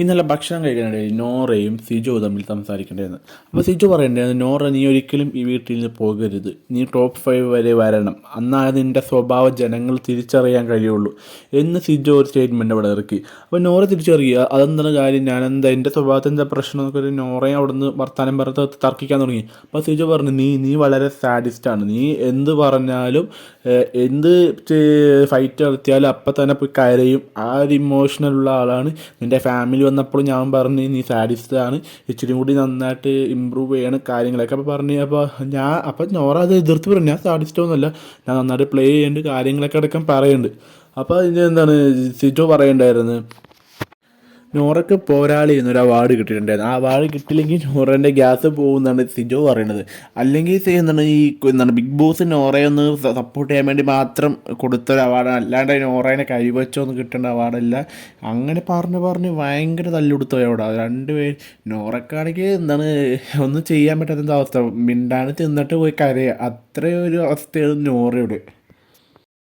ഇന്നലെ ഭക്ഷണം കഴിക്കാനിടയിൽ നോറയും സിജോ തമ്മിൽ സംസാരിക്കേണ്ടതെന്ന് അപ്പോൾ സിജോ പറയേണ്ടത് നോറ നീ ഒരിക്കലും ഈ വീട്ടിൽ നിന്ന് പോകരുത്. നീ ടോപ്പ് ഫൈവ് വരെ വരണം. എന്നാൽ നിന്റെ സ്വഭാവ ജനങ്ങൾ തിരിച്ചറിയാൻ കഴിയുള്ളൂ എന്ന് സിജോ ഒരു സ്റ്റേറ്റ്മെന്റ് അവിടെ ഇറക്കി. അപ്പോൾ നോറ തിരിച്ചറിയുക അതെന്താണ് കാര്യം? ഞാനെന്താ എന്റെ സ്വഭാവത്തിൽ എന്താ പ്രശ്നം എന്നൊക്കെ ഒരു നോറയെ അവിടെ നിന്ന് വർത്താനം പറഞ്ഞ് തർക്കിക്കാൻ തുടങ്ങി. അപ്പോൾ സിജോ പറഞ്ഞു നീ നീ വളരെ സാഡിസ്റ്റാണ് നീ എന്ത് പറഞ്ഞാലും എന്ത് ഫൈറ്റ് നടത്തിയാലും അപ്പം തന്നെ പോയി കരയും. ആ ഒരു ഇമോഷണലുള്ള ആളാണ്. നിന്റെ ഫാമിലി വന്നപ്പോൾ ഞാൻ പറഞ്ഞു നീ സാഡിസ്റ്റ് ആണ്. ഇച്ചിരി കൂടി നന്നായിട്ട് ഇമ്പ്രൂവ് ചെയ്യണം കാര്യങ്ങളൊക്കെ. അപ്പോൾ പറഞ്ഞു അപ്പോൾ ഞാൻ അപ്പം നോറ അത് എതിർത്ത് പറഞ്ഞു ഞാൻ സാഡിസ്റ്റ് ഒന്നുമല്ല. ഞാൻ നന്നായിട്ട് പ്ലേ ചെയ്യുന്നുണ്ട് കാര്യങ്ങളൊക്കെ അടക്കം പറയുന്നുണ്ട് അപ്പോൾ ഇനി എന്താണ് സിറ്റോ പറയണ്ടായിരുന്നു നോറക്ക് പോരാളി എന്നൊരു അവാർഡ് കിട്ടിയിട്ടുണ്ടായിരുന്നു. ആ അവാർഡ് കിട്ടില്ലെങ്കിൽ നോറേന്റെ ഗ്യാസ് പോകുമെന്നാണ് സിജോ പറയുന്നത്. അല്ലെങ്കിൽ എന്താണ് ഈ എന്താണ് ബിഗ് ബോസ് നോറയെ ഒന്ന് സപ്പോർട്ട് ചെയ്യാൻ വേണ്ടി മാത്രം കൊടുത്തൊരു അവാർഡാണ് അല്ലാണ്ട് നോറേനെ കൈവച്ചൊന്നും കിട്ടേണ്ട അവാർഡല്ല അങ്ങനെ പറഞ്ഞ് പറഞ്ഞ് ഭയങ്കര തല്ലുകൊടുത്തു അവിടെ. രണ്ടുപേർ നോറക്കാണെങ്കിൽ എന്താണ് ഒന്നും ചെയ്യാൻ പറ്റാത്ത അവസ്ഥ. മിണ്ടാണ് തിന്നിട്ട് പോയി കരയുക അത്രയൊരു അവസ്ഥയാണ് നോറയുടെ.